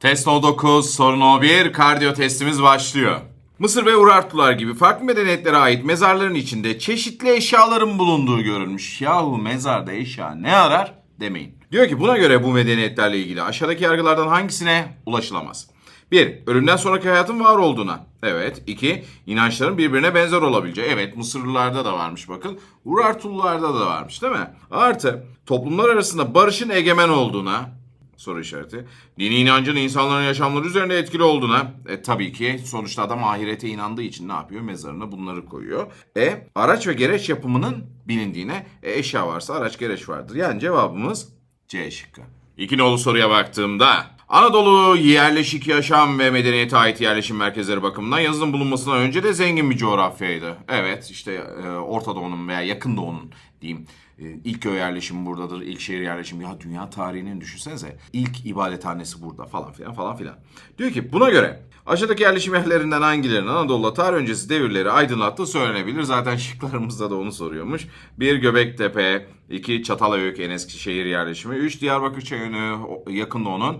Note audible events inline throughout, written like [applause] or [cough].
Test No 9, soru No 1, kardiyo testimiz başlıyor. Mısır ve Urartular gibi farklı medeniyetlere ait mezarların içinde çeşitli eşyaların bulunduğu görülmüş. Yahu mezarda eşya ne arar demeyin. Diyor ki buna göre bu medeniyetlerle ilgili aşağıdaki yargılardan hangisine ulaşılamaz? 1. Ölümden sonraki hayatın var olduğuna. Evet. 2. İnançların birbirine benzer olabileceği. Evet Mısırlılarda da varmış bakın. Urartularda da varmış değil mi? Artı toplumlar arasında barışın egemen olduğuna. Soru işareti. Dini inancın insanların yaşamları üzerinde etkili olduğuna. E, tabii ki sonuçta adam ahirete inandığı için ne yapıyor? Mezarına bunları koyuyor. E araç ve gereç yapımının bilindiğine e, eşya varsa araç gereç vardır. Yani cevabımız C şıkkı. İki nolu soruya baktığımda Anadolu yerleşik yaşam ve medeniyete ait yerleşim merkezleri bakımından yazının bulunmasından önce de zengin bir coğrafyaydı. Evet işte e, Orta Doğu'nun veya Yakın Doğu'nun diyeyim ilk köy yerleşimi buradadır, ilk şehir yerleşimi. Ya dünya tarihinin düşünsenize ilk ibadethanesi burada falan filan falan filan. Diyor ki buna göre aşağıdaki yerleşim yerlerinden hangilerinin Anadolu'da tarih öncesi devirleri aydınlattığı söylenebilir. Zaten şıklarımızda da onu soruyormuş. Bir Göbektepe, iki Çatalhöyük en eski şehir yerleşimi, üç Diyarbakır Çayönü yakın doğunun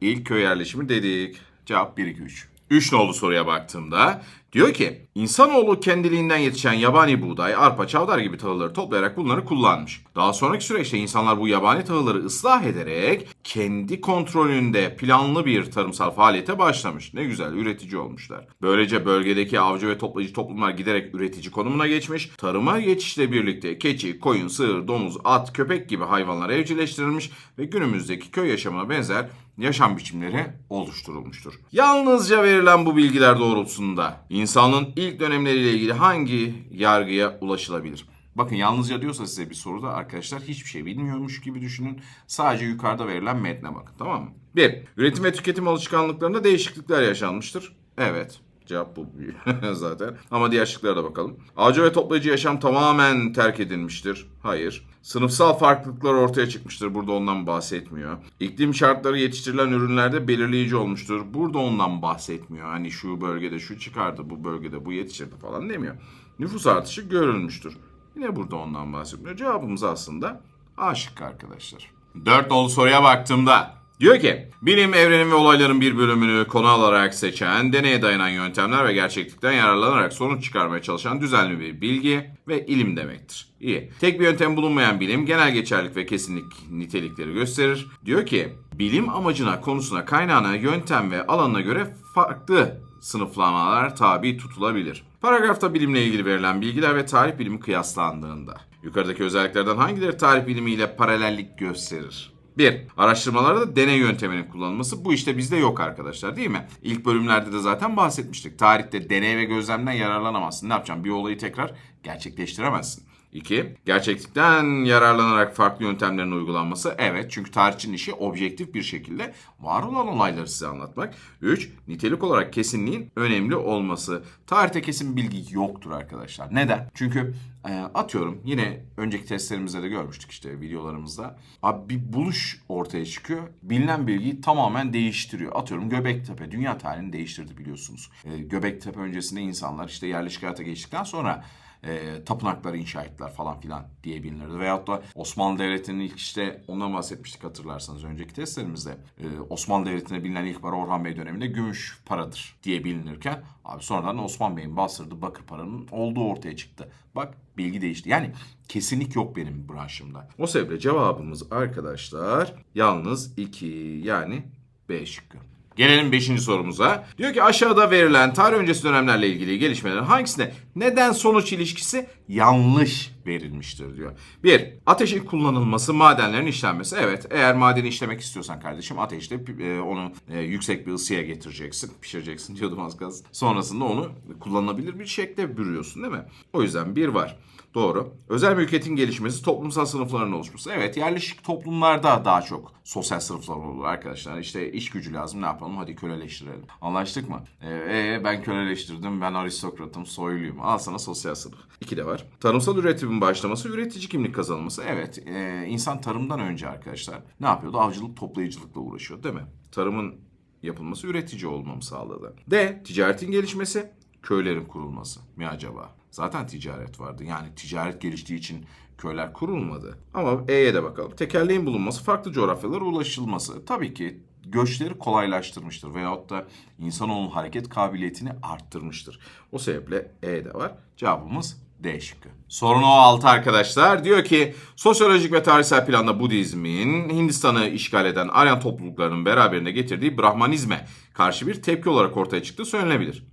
ilk köy yerleşimi dedik. Cevap 1 2 3. 3 nolu soruya baktığımda diyor ki insanoğlu kendiliğinden yetişen yabani buğday, arpa, çavdar gibi tahılları toplayarak bunları kullanmış. Daha sonraki süreçte insanlar bu yabani tahılları ıslah ederek kendi kontrolünde planlı bir tarımsal faaliyete başlamış. Ne güzel üretici olmuşlar. Böylece bölgedeki avcı ve toplayıcı toplumlar giderek üretici konumuna geçmiş. Tarıma geçişle birlikte keçi, koyun, sığır, domuz, at, köpek gibi hayvanlar evcilleştirilmiş ve günümüzdeki köy yaşamına benzer yaşam biçimleri oluşturulmuştur. Yalnızca verilen bu bilgiler doğrultusunda insanın ilk dönemleriyle ilgili hangi yargıya ulaşılabilir? Bakın yalnızca diyorsa size bir soruda arkadaşlar hiçbir şey bilmiyormuş gibi düşünün. Sadece yukarıda verilen metne bakın tamam mı? 1. Üretim ve tüketim alışkanlıklarında değişiklikler yaşanmıştır. Evet. Cevap bu [laughs] zaten. Ama diğer şıklara da bakalım. Avcı ve toplayıcı yaşam tamamen terk edilmiştir. Hayır. Sınıfsal farklılıklar ortaya çıkmıştır. Burada ondan bahsetmiyor. İklim şartları yetiştirilen ürünlerde belirleyici olmuştur. Burada ondan bahsetmiyor. Hani şu bölgede şu çıkardı, bu bölgede bu yetişirdi falan demiyor. Nüfus artışı görülmüştür. Yine burada ondan bahsetmiyor. Cevabımız aslında A şıkkı arkadaşlar. Dört nolu soruya baktığımda Diyor ki, bilim evrenin ve olayların bir bölümünü konu alarak seçen, deneye dayanan yöntemler ve gerçeklikten yararlanarak sonuç çıkarmaya çalışan düzenli bir bilgi ve ilim demektir. İyi. Tek bir yöntem bulunmayan bilim genel geçerlik ve kesinlik nitelikleri gösterir. Diyor ki, bilim amacına, konusuna, kaynağına, yöntem ve alanına göre farklı sınıflamalar tabi tutulabilir. Paragrafta bilimle ilgili verilen bilgiler ve tarih bilimi kıyaslandığında yukarıdaki özelliklerden hangileri tarih bilimiyle paralellik gösterir? 1. Araştırmalarda deney yönteminin kullanılması. Bu işte bizde yok arkadaşlar değil mi? İlk bölümlerde de zaten bahsetmiştik. Tarihte deney ve gözlemden yararlanamazsın. Ne yapacaksın? Bir olayı tekrar gerçekleştiremezsin. 2. Gerçeklikten yararlanarak farklı yöntemlerin uygulanması. Evet çünkü tarihçinin işi objektif bir şekilde var olan olayları size anlatmak. 3. Nitelik olarak kesinliğin önemli olması. Tarihte kesin bilgi yoktur arkadaşlar. Neden? Çünkü e, atıyorum yine önceki testlerimizde de görmüştük işte videolarımızda. Abi bir buluş ortaya çıkıyor. Bilinen bilgiyi tamamen değiştiriyor. Atıyorum Göbektepe dünya tarihini değiştirdi biliyorsunuz. E, Göbektepe öncesinde insanlar işte yerleşik hayata geçtikten sonra e, tapınakları inşa ettiler falan filan diye bilinirdi. Veyahut da Osmanlı Devleti'nin ilk işte ondan bahsetmiştik hatırlarsanız önceki testlerimizde. E, Osmanlı Devleti'ne bilinen ilk para Orhan Bey döneminde gümüş paradır diye bilinirken abi sonradan Osman Bey'in bastırdığı bakır paranın olduğu ortaya çıktı. Bak bilgi değişti. Yani kesinlik yok benim branşımda. O sebeple cevabımız arkadaşlar yalnız 2 yani B şıkkı. Gelelim 5. sorumuza. Diyor ki aşağıda verilen tarih öncesi dönemlerle ilgili gelişmelerin hangisine neden sonuç ilişkisi yanlış verilmiştir diyor. 1. Ateşin kullanılması, madenlerin işlenmesi. Evet eğer madeni işlemek istiyorsan kardeşim ateşte e, onu e, yüksek bir ısıya getireceksin. Pişireceksin [laughs] diyordum az kalsın. Sonrasında onu kullanılabilir bir şekilde bürüyorsun değil mi? O yüzden bir var. Doğru. Özel mülkiyetin gelişmesi, toplumsal sınıfların oluşması. Evet, yerleşik toplumlarda daha çok sosyal sınıflar olur arkadaşlar. İşte iş gücü lazım, ne yapalım? Hadi köleleştirelim. Anlaştık mı? Ee, ben köleleştirdim, ben aristokratım, soyluyum. Al sana sosyal sınıf. İki de var. Tarımsal üretimin başlaması, üretici kimlik kazanılması. Evet, e, insan tarımdan önce arkadaşlar ne yapıyordu? Avcılık, toplayıcılıkla uğraşıyor değil mi? Tarımın yapılması üretici olmamı sağladı. D. Ticaretin gelişmesi, köylerin kurulması mi acaba? Zaten ticaret vardı. Yani ticaret geliştiği için köyler kurulmadı. Ama E'ye de bakalım. Tekerleğin bulunması, farklı coğrafyalara ulaşılması. Tabii ki göçleri kolaylaştırmıştır veyahut da insanoğlunun hareket kabiliyetini arttırmıştır. O sebeple E de var. Cevabımız D şıkkı. Sorun o 6 arkadaşlar. Diyor ki sosyolojik ve tarihsel planda Budizmin Hindistan'ı işgal eden Aryan topluluklarının beraberinde getirdiği Brahmanizme karşı bir tepki olarak ortaya çıktığı söylenebilir.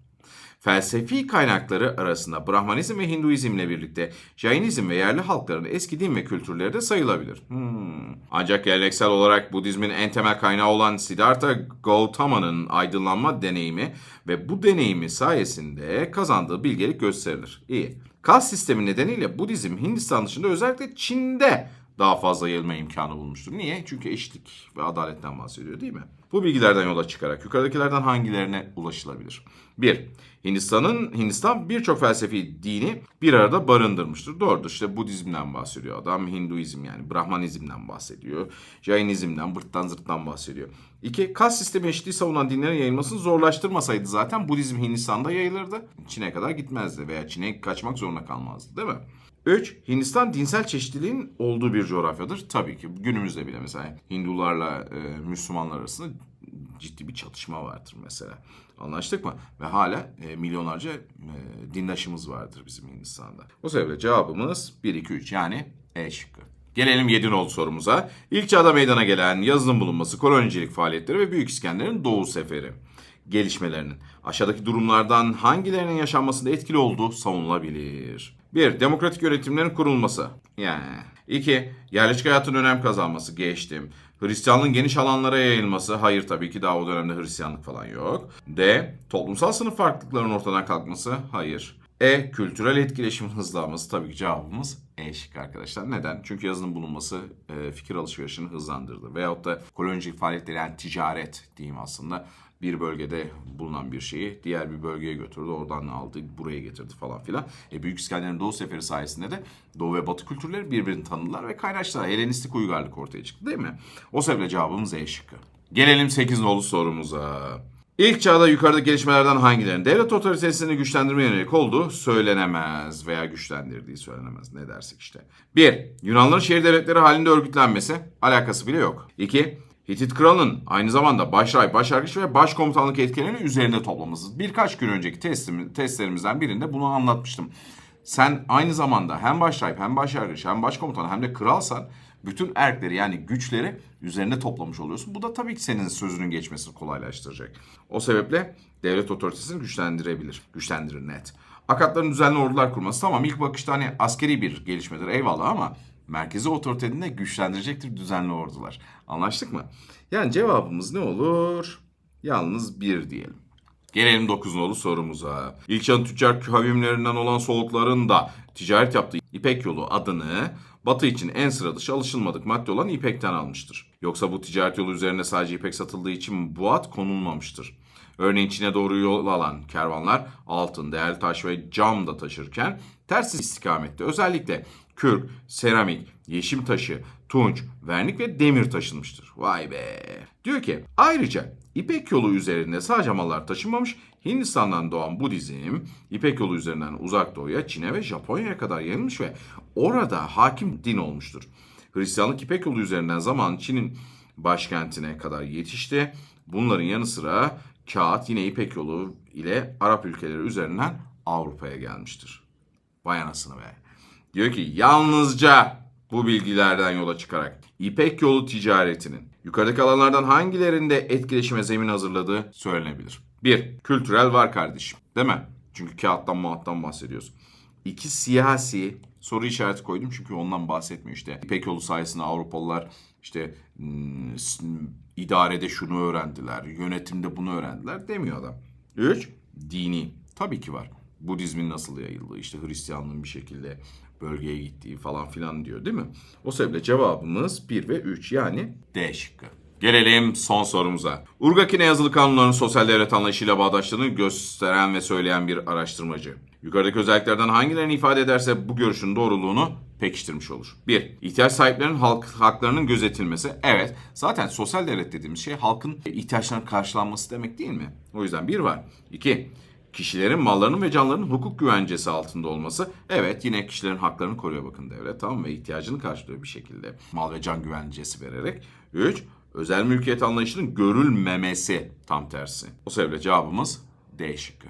Felsefi kaynakları arasında Brahmanizm ve Hinduizmle birlikte Jainizm ve yerli halkların eski din ve kültürleri de sayılabilir. Hmm. Ancak geleneksel olarak Budizmin en temel kaynağı olan Siddhartha Gautama'nın aydınlanma deneyimi ve bu deneyimi sayesinde kazandığı bilgelik gösterilir. İyi. Kas sistemi nedeniyle Budizm Hindistan dışında özellikle Çin'de daha fazla yayılma imkanı bulmuştur. Niye? Çünkü eşitlik ve adaletten bahsediyor değil mi? Bu bilgilerden yola çıkarak yukarıdakilerden hangilerine ulaşılabilir? 1. Hindistan'ın Hindistan birçok felsefi dini bir arada barındırmıştır. Doğrudur. İşte Budizm'den bahsediyor adam. Hinduizm yani Brahmanizm'den bahsediyor. Jainizm'den, bırttan zırttan bahsediyor. 2. Kas sistemi eşitliği savunan dinlerin yayılmasını zorlaştırmasaydı zaten Budizm Hindistan'da yayılırdı. Çin'e kadar gitmezdi veya Çin'e kaçmak zorunda kalmazdı değil mi? 3. Hindistan dinsel çeşitliliğin olduğu bir coğrafyadır. Tabii ki günümüzde bile mesela Hindularla e, Müslümanlar arasında ciddi bir çatışma vardır mesela. Anlaştık mı? Ve hala e, milyonlarca e, dindaşımız vardır bizim Hindistan'da. O sebeple cevabımız 1, 2, 3 yani E şıkkı. Gelelim 7 nolu sorumuza. İlk çağda meydana gelen yazılım bulunması, kolonicilik faaliyetleri ve Büyük İskender'in Doğu Seferi gelişmelerinin aşağıdaki durumlardan hangilerinin yaşanmasında etkili olduğu savunulabilir. 1. Demokratik yönetimlerin kurulması. Yani. 2. Yerleşik hayatın önem kazanması. Geçtim. Hristiyanlığın geniş alanlara yayılması. Hayır tabii ki daha o dönemde Hristiyanlık falan yok. D. Toplumsal sınıf farklılıklarının ortadan kalkması. Hayır. E. Kültürel etkileşimin hızlanması. Tabii ki cevabımız E şıkkı arkadaşlar. Neden? Çünkü yazının bulunması e, fikir alışverişini hızlandırdı. Veyahut da kolonicilik faaliyetleri yani ticaret diyeyim aslında bir bölgede bulunan bir şeyi diğer bir bölgeye götürdü. Oradan aldı, buraya getirdi falan filan. E, Büyük İskender'in Doğu Seferi sayesinde de Doğu ve Batı kültürleri birbirini tanıdılar ve kaynaştılar. Helenistik uygarlık ortaya çıktı değil mi? O sebeple cevabımız E şıkkı. Gelelim 8 nolu sorumuza. İlk çağda yukarıdaki gelişmelerden hangilerinin devlet otoritesini güçlendirmeye yönelik olduğu söylenemez veya güçlendirdiği söylenemez. Ne dersek işte. 1. Yunanların şehir devletleri halinde örgütlenmesi alakası bile yok. 2. Hitit kralının aynı zamanda başrahip, başargıç ve başkomutanlık etkilerini üzerinde toplaması. Birkaç gün önceki testim, testlerimizden birinde bunu anlatmıştım. Sen aynı zamanda hem başrahip hem başargıç hem başkomutan hem de kralsan bütün erkleri yani güçleri üzerine toplamış oluyorsun. Bu da tabii ki senin sözünün geçmesini kolaylaştıracak. O sebeple devlet otoritesini güçlendirebilir. Güçlendirir net. Akatların düzenli ordular kurması tamam ilk bakışta hani askeri bir gelişmedir eyvallah ama merkezi otoritenin de güçlendirecektir düzenli ordular. Anlaştık mı? Yani cevabımız ne olur? Yalnız bir diyelim. Gelelim 9 nolu sorumuza. İlk çağın tüccar kavimlerinden olan Solukların da ticaret yaptığı İpek yolu adını Batı için en sıra dışı alışılmadık madde olan İpek'ten almıştır. Yoksa bu ticaret yolu üzerine sadece İpek satıldığı için bu ad konulmamıştır. Örneğin Çin'e doğru yol alan kervanlar altın, değerli taş ve cam da taşırken ters istikamette özellikle kürk, seramik, yeşim taşı, tunç, vernik ve demir taşınmıştır. Vay be. Diyor ki ayrıca İpek yolu üzerinde sadece mallar taşınmamış, Hindistan'dan doğan Budizm, İpek yolu üzerinden uzak doğuya, Çin'e ve Japonya'ya kadar yayılmış ve orada hakim din olmuştur. Hristiyanlık İpek yolu üzerinden zaman Çin'in başkentine kadar yetişti. Bunların yanı sıra kağıt yine İpek yolu ile Arap ülkeleri üzerinden Avrupa'ya gelmiştir. Vay anasını be. Diyor ki yalnızca bu bilgilerden yola çıkarak İpek yolu ticaretinin yukarıdaki alanlardan hangilerinde etkileşime zemin hazırladığı söylenebilir. Bir, kültürel var kardeşim. Değil mi? Çünkü kağıttan muhattan bahsediyoruz. İki, siyasi. Soru işareti koydum çünkü ondan bahsetmiyor işte. İpek yolu sayesinde Avrupalılar işte idarede şunu öğrendiler, yönetimde bunu öğrendiler demiyor adam. Üç, dini. Tabii ki var. Budizmin nasıl yayıldığı, işte Hristiyanlığın bir şekilde bölgeye gittiği falan filan diyor değil mi? O sebeple cevabımız 1 ve 3 yani D şıkkı. Gelelim son sorumuza. Urgakine yazılı kanunların sosyal devlet anlayışıyla bağdaştığını gösteren ve söyleyen bir araştırmacı. Yukarıdaki özelliklerden hangilerini ifade ederse bu görüşün doğruluğunu pekiştirmiş olur. 1. İhtiyaç sahiplerinin halk haklarının gözetilmesi. Evet, zaten sosyal devlet dediğimiz şey halkın ihtiyaçlarının karşılanması demek değil mi? O yüzden bir var. 2. Kişilerin mallarının ve canlarının hukuk güvencesi altında olması. Evet yine kişilerin haklarını koruyor bakın devlet tamam ve ihtiyacını karşılıyor bir şekilde mal ve can güvencesi vererek. 3. Özel mülkiyet anlayışının görülmemesi tam tersi. O sebeple cevabımız D şıkkı.